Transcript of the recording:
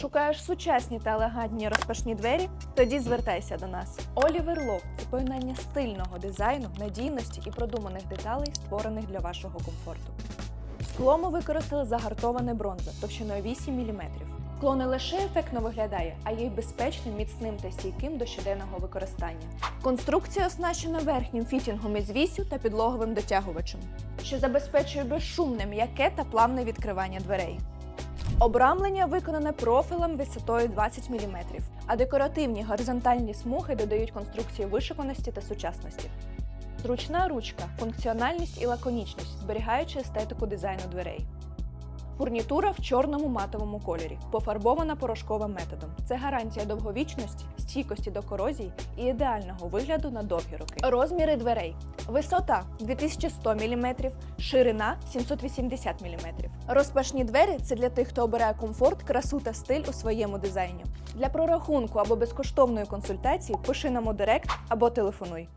Шукаєш сучасні та елегантні розпашні двері? Тоді звертайся до нас. Олівер Лофт це поєднання стильного дизайну, надійності і продуманих деталей, створених для вашого комфорту. Скло ми використали загартоване бронза товщиною 8 мм. Скло не лише ефектно виглядає, а й безпечним, міцним та стійким до щоденного використання. Конструкція оснащена верхнім фітінгом із вісю та підлоговим дотягувачем, що забезпечує безшумне, м'яке та плавне відкривання дверей. Обрамлення виконане профілем висотою 20 мм, а декоративні горизонтальні смуги додають конструкції вишиканості та сучасності. Зручна ручка, функціональність і лаконічність, зберігаючи естетику дизайну дверей. Фурнітура в чорному матовому кольорі, пофарбована порошковим методом. Це гарантія довговічності, стійкості до корозії і ідеального вигляду на довгі роки. Розміри дверей: висота 2100 мм, ширина 780 мм. Розпашні двері це для тих, хто обирає комфорт, красу та стиль у своєму дизайні. Для прорахунку або безкоштовної консультації пиши нам у директ або телефонуй.